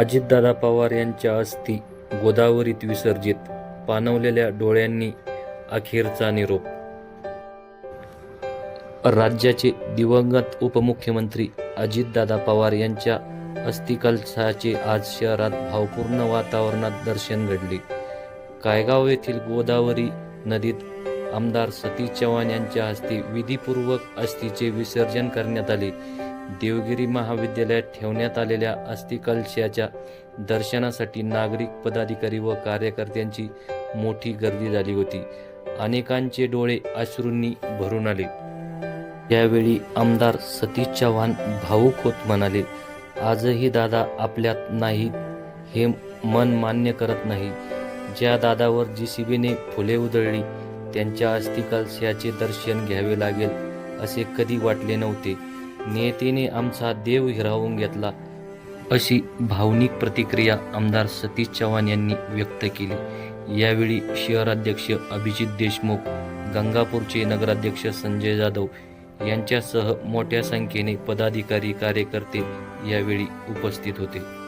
अजितदादा पवार यांच्या अस्थी गोदावरीत विसर्जित पाणवलेल्या डोळ्यांनी अखेरचा निरोप. राज्याचे दिवंगत उपमुख्यमंत्री अजितदादा पवार यांच्या अस्थिकलशाचे आज शहरात भावपूर्ण वातावरणात दर्शन घडले. कायगाव येथील गोदावरी नदीत आमदार सतीश चव्हाण यांच्या हस्ते विधीपूर्वक अस्थीचे विसर्जन करण्यात आले. देवगिरी महाविद्यालयात ठेवण्यात आलेल्या अस्थिकलशाच्या दर्शनासाठी नागरिक पदाधिकारी व कार्यकर्त्यांची मोठी गर्दी झाली होती. अनेकांचे डोळे अश्रूंनी भरून आले. यावेळी आमदार सतीश चव्हाण भाऊक होत म्हणाले आजही दादा आपल्यात नाही हे मन मान्य करत नाही. ज्या दादावर जी सी बीने फुले उधळली त्यांच्या अस्थिकलशाचे दर्शन घ्यावे लागेल असे कधी वाटले नव्हते. नेतेने आमचा देव हिरावून घेतला अशी भावनिक प्रतिक्रिया आमदार सतीश चव्हाण यांनी व्यक्त केली. यावेळी शहराध्यक्ष अभिजित देशमुख गंगापूरचे नगराध्यक्ष संजय जाधव यांच्यासह मोठ्या संख्येने पदाधिकारी कार्यकर्ते यावेळी उपस्थित होते.